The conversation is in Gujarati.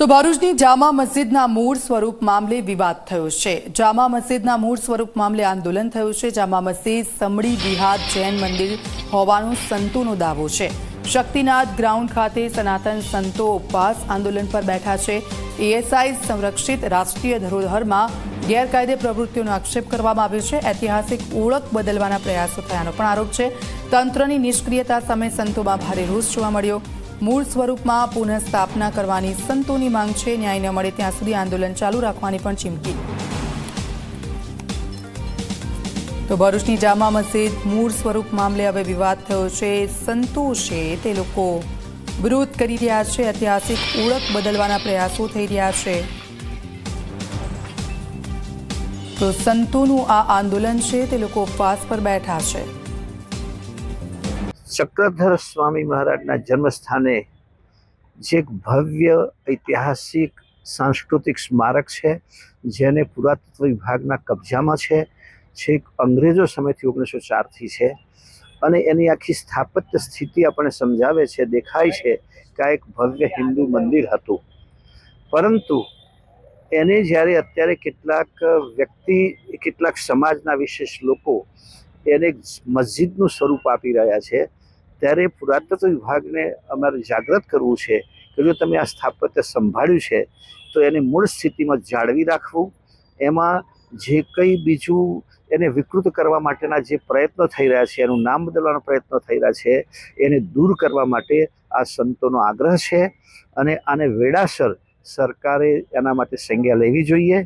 તો ભરૂચની જામા મસ્જિદના મૂળ સ્વરૂપ મામલે વિવાદ થયો છે. જામા મસ્જિદના મૂળ સ્વરૂપ મામલે આંદોલન થયું છે. જામા મસ્જિદ, સમડી, બિહાર, જૈન મંદિર હોવાનો સંતોનો દાવો છે. શક્તિનાથ ગ્રાઉન્ડ ખાતે સનાતન સંતો ઉપવાસ આંદોલન પર બેઠા છે. એએસઆઈ સંરક્ષિત રાષ્ટ્રીય ધરોહરમાં ગેરકાયદે પ્રવૃત્તિઓનો આક્ષેપ કરવામાં આવ્યો છે. ઐતિહાસિક ઓળખ બદલવાના પ્રયાસો થયાનો પણ આરોપ છે. તંત્રની નિષ્ક્રિયતા સામે સંતોમાં ભારે રોષ જોવા મળ્યો. મૂળ સ્વરૂપમાં પુનઃસ્થાપના કરવાની સંતોની માંગ છે. ન્યાય ન મળે ત્યાં સુધી આંદોલન ચાલુ રાખવાની પણ ચીમકી. તો ભરૂચની જામા મસ્જિદ મૂળ સ્વરૂપ મામલે હવે વિવાદ થયો છે. સંતો છે તે લોકો વિરોધ કરી રહ્યા છે. ઐતિહાસિક ઓળખ બદલવાના પ્રયાસો થઈ રહ્યા છે. તો સંતોનું આ આંદોલન છે તે લોકો ઉપવાસ પર બેઠા છે. ચક્રધર સ્વામી મહારાજના જન્મસ્થાને જે એક ભવ્ય ઐતિહાસિક સાંસ્કૃતિક સ્મારક છે, જેને પુરાતત્વ વિભાગના કબજામાં છે છેક અંગ્રેજો સમયથી ઓગણીસો ચારથી છે. અને એની આખી સ્થાપત્ય સ્થિતિ આપણને સમજાવે છે, દેખાય છે કે આ એક ભવ્ય હિન્દુ મંદિર હતું. પરંતુ એને જ્યારે અત્યારે કેટલાક વ્યક્તિ, કેટલાક સમાજના વિશેષ લોકો એને મસ્જિદનું સ્વરૂપ આપી રહ્યા છે ત્યારે પુરાતત્વ વિભાગને અમારે જાગૃત કરવું છે કે જો તમે આ સ્થાપત્ય સંભાળ્યું છે, તો એની મૂળ સ્થિતિમાં જાળવી રાખવું, એમાં જે કંઈ બીજું એને વિકૃત કરવા માટેના જે પ્રયત્નો થઈ રહ્યા છે, એનું નામ બદલવાનો પ્રયત્નો થઈ રહ્યા છે, એને દૂર કરવા માટે આ સંતોનો આગ્રહ છે અને આને વેળાસર સરકારે એના માટે સંજ્ઞા લેવી જોઈએ.